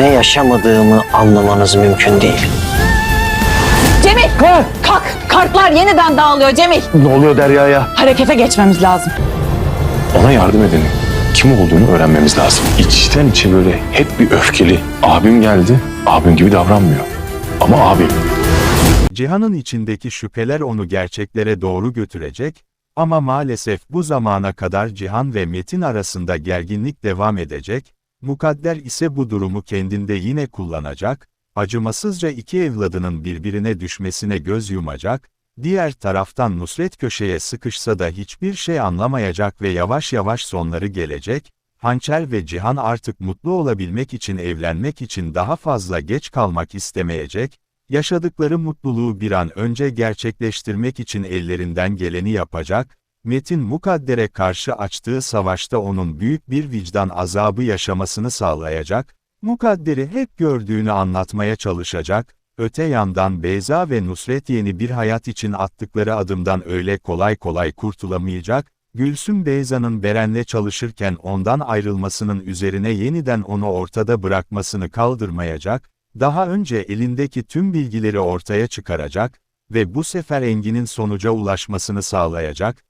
ne yaşamadığımı anlamanız mümkün değil. Cemil! Kalk! Kartlar yeniden dağılıyor Cemil. Ne oluyor Derya'ya? Harekete geçmemiz lazım. Ona yardım edenin kim olduğunu öğrenmemiz lazım. İçten içe böyle hep bir öfkeli. Abim geldi, abim gibi davranmıyor. Ama abim. Cihan'ın içindeki şüpheler onu gerçeklere doğru götürecek, ama maalesef bu zamana kadar Cihan ve Metin arasında gerginlik devam edecek, Mukadder ise bu durumu kendinde yine kullanacak, acımasızca iki evladının birbirine düşmesine göz yumacak, diğer taraftan Nusret köşeye sıkışsa da hiçbir şey anlamayacak ve yavaş yavaş sonları gelecek, Hançer ve Cihan artık mutlu olabilmek için evlenmek için daha fazla geç kalmak istemeyecek, Yaşadıkları mutluluğu bir an önce gerçekleştirmek için ellerinden geleni yapacak, Metin Mukadder'e karşı açtığı savaşta onun büyük bir vicdan azabı yaşamasını sağlayacak, Mukadder'i hep gördüğünü anlatmaya çalışacak, öte yandan Beyza ve Nusret yeni bir hayat için attıkları adımdan öyle kolay kolay kurtulamayacak, Gülsüm Beyza'nın Beren'le çalışırken ondan ayrılmasının üzerine yeniden onu ortada bırakmasını kaldırmayacak, daha önce elindeki tüm bilgileri ortaya çıkaracak ve bu sefer Engin'in sonuca ulaşmasını sağlayacak.